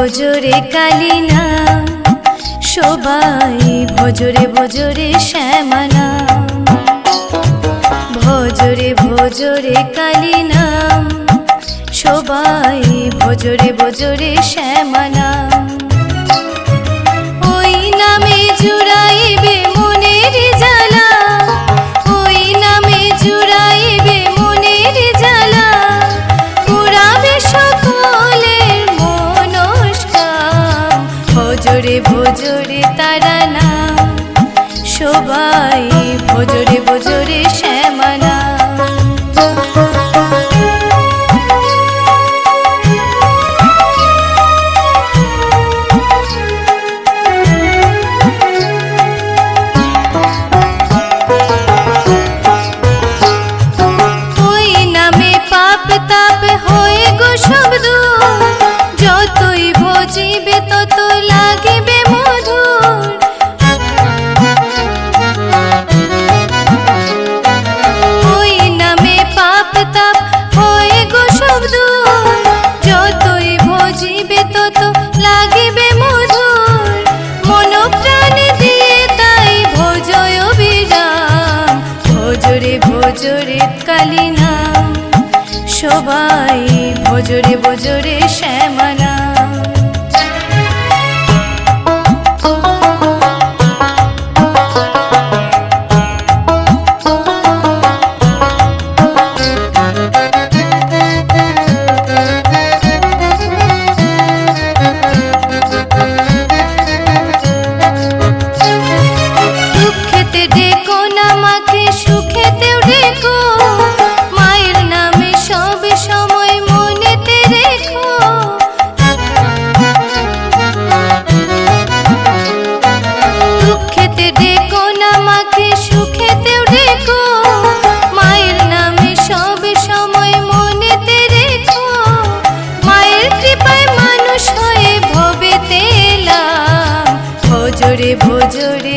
ভজরে কালী সবাই ভজরে ভজরে শ্যামা ভজরে ভোজরে ভোজরে সবাই ভজরে ভজরে শ্যামালা ওই নামে জুড়ে ভজরে ভজরে তারা নাম সবাই ভজরে ভজরে শ্যামানা। তাপ হয়ে গো সব যতই তত ভজরে বজরে শ্যামানা ভজরে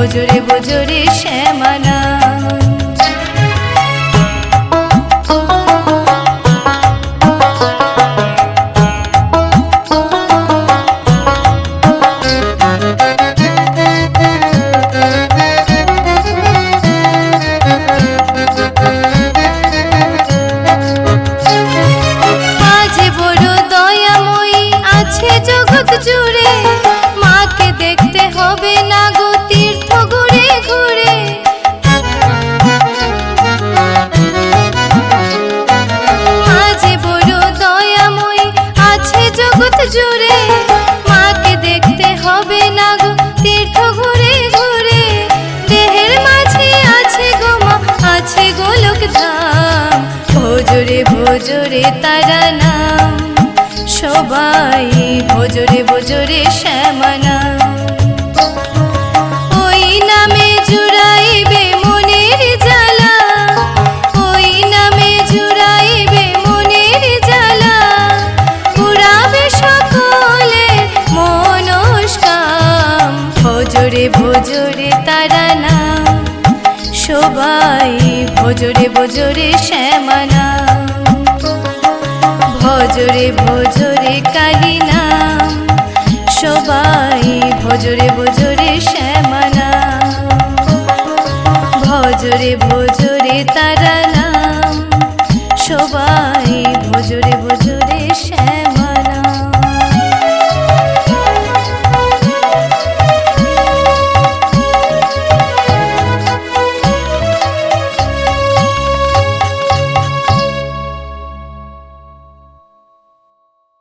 ভজরে বজরে শ্যামানা ভজরে তারা নাম। সবাই ভজরে ভজরে শ্যামানা। ওই নামে জুড়াইবে মনের জ্বালা। ওই নামে জুড়াইবে মনের জ্বালা। পুরাবে সকলে মনস্কাম। ভজরে ভজরে তারা নাম। সবাই ভজরে ভজরে শ্যামানা। ভজরে ভজরে কালী নাম। সবাই ভজরে ভজরে শ্যামানা ভজরে ভজরে তারা